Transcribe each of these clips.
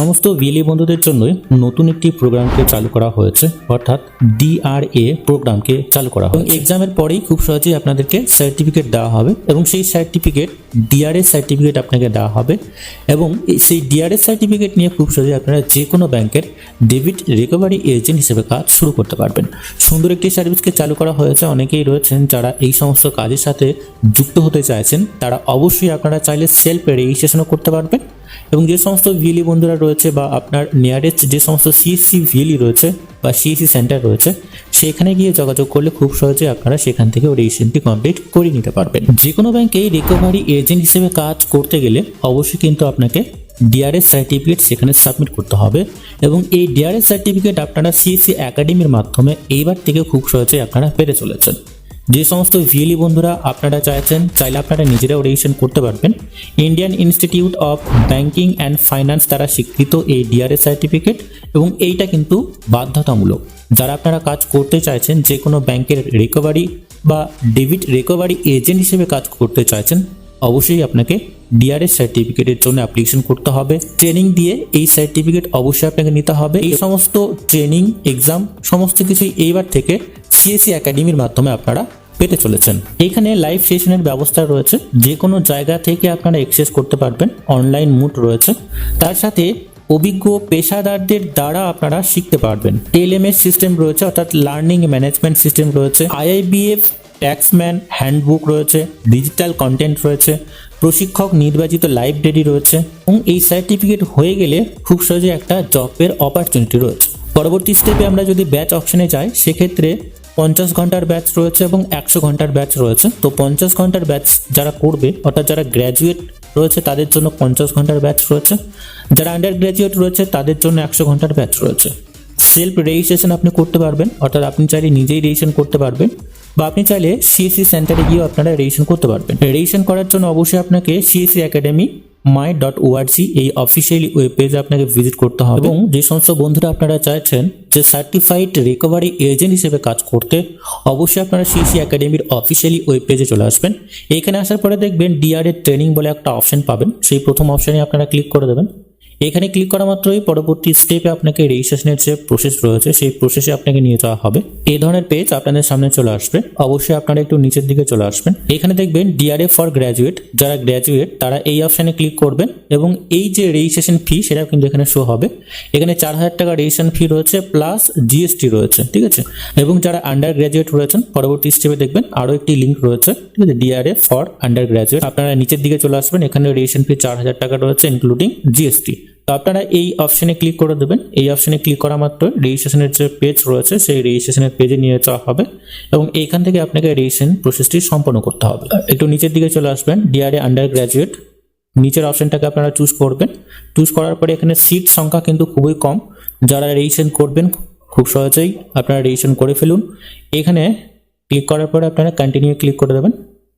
সমস্ত বিএলই বন্ধুদের জন্যই নতুন একটি প্রোগ্রামকে চালু করা হয়েছে, অর্থাৎ ডিআরএ প্রোগ্রামকে চালু করা হবে এক্সামের পরেই খুব সহজেই আপনাদেরকে সার্টিফিকেট দেওয়া হবে এবং সেই সার্টিফিকেট ডিআরএ সার্টিফিকেট আপনাকে দেওয়া হবে এবং সেই ডিআরএ সার্টিফিকেট নিয়ে খুব সহজেই আপনারা যে কোনো ব্যাংকের ডেবিট রিকভারি এজেন্ট হিসেবে কাজ শুরু করতে পারবেন। সুন্দর একটি সার্ভিসকে চালু করা হয়েছে, অনেকেই রয়েছেন যারা এই সমস্ত কাজের সাথে যুক্ত হতে চাইছেন, তারা অবশ্যই আপনারা চাইলে সেলফ রেজিস্ট্রেশনও করতে পারবেন। এবং যে সমস্ত ভিএলই বন্ধুরা রয়েছে বা আপনার নিয়ারেস্ট যে সমস্ত সিএসসি ভিএলই রয়েছে বা সিএসসি সেন্টার রয়েছে, সেখানে গিয়ে যোগাযোগ করলে খুব সহজে আপনারা সেখান থেকে রেজিস্ট্রেশনটি কমপ্লিট করে নিতে পারবেন। যে কোনো ব্যাংকে রিকভারি এজেন্ট হিসেবে কাজ করতে গেলে অবশ্যই কিন্তু আপনাকে ডিআরএস সার্টিফিকেট সেখানে সাবমিট করতে হবে এবং এই ডিআরএস সার্টিফিকেট আপনারা সিএসসি একাডেমির মাধ্যমে এইবার থেকে খুব সহজেই আপনারা পেরে চলেছেন। যে সমস্ত ভিএলই বন্ধুরা আপনারা চাইছেন, চাইলে আপনারা নিজেরাও রেজিস্ট্রেশন করতে পারবেন। Indian institute of banking and finance দ্বারা স্বীকৃত এই ডিআরএস সার্টিফিকেট এবং এইটা কিন্তু বাধ্যতামূলক। যারা আপনারা কাজ করতে চাইছেন, যে কোনো ব্যাংকের রিকভারি বা ডেবিট রিকভারি এজেন্ট হিসেবে কাজ করতে চাইছেন, অবশ্যই আপনাকে ডিআরএস সার্টিফিকেটের জন্য অ্যাপ্লিকেশন করতে হবে। ট্রেনিং দিয়ে এই সার্টিফিকেট অবশ্যই আপনাকে নিতে হবে। এই সমস্ত ট্রেনিং এক্সাম সমস্ত কিছুই এইবার থেকে সিএসসি একাডেমির মাধ্যমে আপনারা পেতে চলেছেন। এখানে লাইভ সেশনের ব্যবস্থা রয়েছে। যে কোনো জায়গা থেকে আপনারা অ্যাক্সেস করতে পারবেন। অনলাইন মুড রয়েছে। তার সাথে অভিজ্ঞ পেশাদারদের দ্বারা আপনারা শিখতে পারবেন। এলএমএস সিস্টেম রয়েছে, অর্থাৎ লার্নিং ম্যানেজমেন্ট সিস্টেম রয়েছে। আইআইবিএফ ট্যাক্সম্যান হ্যান্ডবুক রয়েছে। ডিজিটাল কন্টেন্ট রয়েছে। প্রশিক্ষক নির্বাচিত লাইব্রেরি রয়েছে। এবং এই সার্টিফিকেট হয়ে গেলে খুব সহজে একটা জবের অপরচুনিটি রয়েছে। পরবর্তী স্টেপে আমরা যদি ব্যাচ অপশনে যাই, সেক্ষেত্রে পঞ্চাশ ঘণ্টার ব্যাচ রয়েছে এবং একশো ঘণ্টার ব্যাচ রয়েছে। তো পঞ্চাশ ঘণ্টার ব্যাচ যারা করবে, অর্থাৎ যারা গ্র্যাজুয়েট রয়েছে, তাদের জন্য পঞ্চাশ ঘণ্টার ব্যাচ রয়েছে। যারা আন্ডার গ্র্যাজুয়েট রয়েছে, তাদের জন্য একশো ঘণ্টার ব্যাচ রয়েছে। সেলফ রেজিস্ট্রেশন আপনি করতে পারবেন, অর্থাৎ আপনি চাইলে নিজেই রেজিস্ট্রেশন করতে পারবেন, বা আপনি চাইলে সিএসসি সেন্টারে গিয়েও আপনারা রেজিস্ট্রেশন করতে পারবেন। রেজিস্ট্রেশন করার জন্য অবশ্যই আপনাকে CSC academy my dot org এই অফিসিয়ালি ওয়েব পেজে আপনাকে ভিজিট করতে হবে। এবং যে সমস্ত বন্ধুরা আপনারা চাইছেন যে সার্টিফাইড রিকভারি এজেন্ট হিসেবে কাজ করতে, অবশ্যই আপনারা সিসি একাডেমির অফিসিয়ালি ওয়েব পেজে চলে আসবেন। এখানে আসার পরে দেখবেন ডিআরএ ট্রেনিং বলে একটা অপশন পাবেন। সেই প্রথম অপশনে আপনারা ক্লিক করে দেবেন। এখানে ক্লিক করা মাত্রই পরবর্তী স্টেপে আপনাকে রেজিস্ট্রেশনের যে প্রসেস রয়েছে, সেই প্রসেসে আপনাকে নিয়ে যাওয়া হবে। এই ধরনের পেজ আপনাদের সামনে চলে আসবে। অবশ্যই আপনারা একটু নিচের দিকে চলে আসবেন। এখানে দেখবেন ডিআরএ ফর গ্র্যাজুয়েট যারা গ্র্যাজুয়েট তারা এই অপশানে ক্লিক করবেন এবং এই যে রেজিস্ট্রেশন ফি সেটাও কিন্তু এখানে শো হবে। এখানে চার হাজার টাকা রেজিস্ট্রেশন ফি রয়েছে প্লাস জিএসটি রয়েছে, ঠিক আছে? এবং যারা আন্ডার গ্র্যাজুয়েট রয়েছেন, পরবর্তী স্টেপে দেখবেন আরও একটি লিঙ্ক রয়েছে, ঠিক আছে? ডিআরএ ফর আন্ডার গ্র্যাজুয়েট আপনারা নিচের দিকে চলে আসবেন। এখানে রেজিস্ট্রেশন ফি চার হাজার টাকা রয়েছে ইনক্লুডিং জিএসটি আপনারা এই অপশনে ক্লিক করে দেবেন। এই অপশনে ক্লিক করা মাত্র রেজিস্ট্রেশনের যে পেজ রয়েছে, সেই রেজিস্ট্রেশনের পেজে নিয়ে যাওয়া হবে এবং এইখান থেকে আপনাকে রেজিস্ট্রেশন প্রসেসটি সম্পন্ন করতে হবে। একটু নিচের দিকে চলে আসবেন ডিআরএ আন্ডার গ্র্যাজুয়েট নিচের অপশনটাকে আপনারা চুজ করবেন। চুজ করার পরে এখানে সিট সংখ্যা কিন্তু খুবই কম। যারা রেজিস্ট্রেশন করবেন, খুব সহজেই আপনারা রেজিস্ট্রেশন করে ফেলুন। এখানে ক্লিক করার পরে আপনারা কন্টিনিউ ক্লিক করে দেবেন।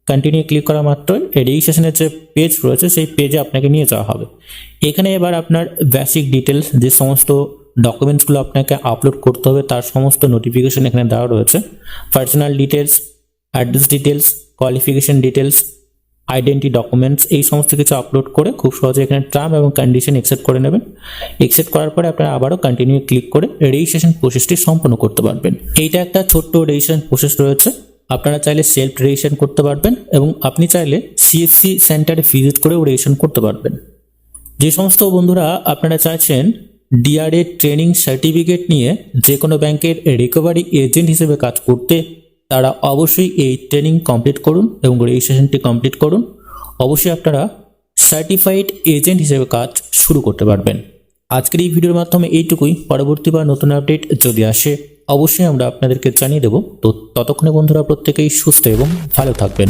কন্টিনিউ ক্লিক করা মাত্রই রেজিস্ট্রেশনের যে পেজ রয়েছে, সেই পেজে আপনাকে নিয়ে যাওয়া হবে। এখানে এবার আপনার বেসিক ডিটেলস যে সমস্ত ডকুমেন্টসগুলো আপনাকে আপলোড করতে হবে, তার সমস্ত নোটিফিকেশন এখানে দেওয়া রয়েছে। Personal details address details qualification details identity documents এই সমস্ত কিছু আপলোড করে খুব সহজে এখানে টার্ম এবং কন্ডিশন একসেপ্ট করে নেবেন। একসেপ্ট করার পরে আপনারা আবারও কন্টিনিউ ক্লিক করে রেজিস্ট্রেশন প্রসেসটি সম্পন্ন করতে পারবেন। এইটা একটা ছোট্ট রেজিস্ট্রেশন প্রসেস রয়েছে। আপনারা চাইলে সেলফ রেজিস্ট্রেশন করতে পারবেন এবং আপনি চাইলে সিএসসি সেন্টারে ভিজিট করেও রেজিস্ট্রেশন করতে পারবেন। যে সমস্ত বন্ধুরা আপনারা চাইছেন ডিআরএ ট্রেনিং সার্টিফিকেট নিয়ে যে কোনো ব্যাংকের রিকভারি এজেন্ট হিসেবে কাজ করতে, তারা অবশ্যই এই ট্রেনিং কমপ্লিট করুন এবং রেজিস্ট্রেশনটি কমপ্লিট করুন। অবশ্যই আপনারা সার্টিফাইড এজেন্ট হিসেবে কাজ শুরু করতে পারবেন। আজকের এই ভিডিওর মাধ্যমে এইটুকুই। পরবর্তী বা নতুন আপডেট যদি আসে অবশ্যই আমরা আপনাদেরকে জানিয়ে দেবো। তো ততক্ষণে বন্ধুরা প্রত্যেকেই সুস্থ এবং ভালো থাকবেন।